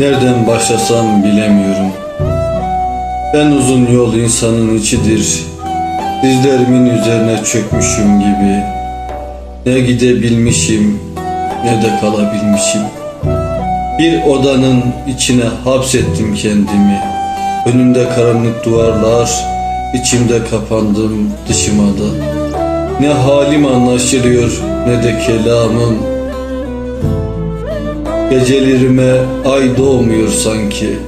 Nereden başlasam bilemiyorum. Ben uzun yol insanın içidir. Dizlerimin üzerine çökmüşüm gibi. Ne gidebilmişim ne de kalabilmişim. Bir odanın içine hapsettim kendimi. Önümde karanlık duvarlar, içimde kapandım dışıma da. Ne halim anlaşılıyor ne de kelamım. Gecelerime ay doğmuyor sanki.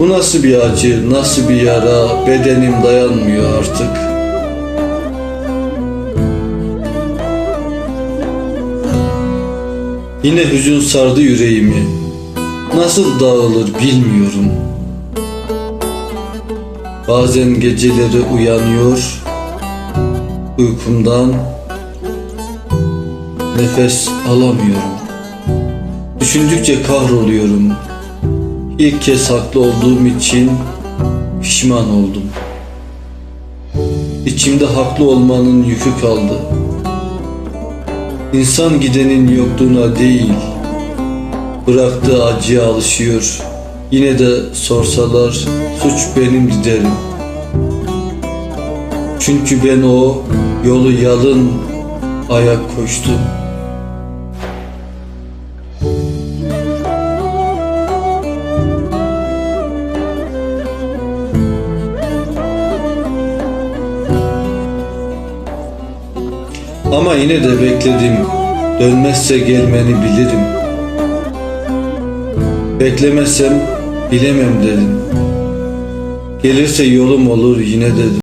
Bu nasıl bir acı, nasıl bir yara, bedenim dayanmıyor artık. Yine hüzün sardı yüreğimi. Nasıl dağılır bilmiyorum. Bazen geceleri uyanıyor, uykumdan nefes alamıyorum. Düşündükçe kahroluyorum. İlk kez haklı olduğum için pişman oldum. İçimde haklı olmanın yükü kaldı. İnsan gidenin yokluğuna değil, bıraktığı acıya alışıyor. Yine de sorsalar suç benim derim. Çünkü ben o yolu yalın ayak koştum. Ama yine de bekledim. Dönmezse gelmeni bilirim. Beklemezsem bilemem dedim. Gelirse yolum olur yine dedim.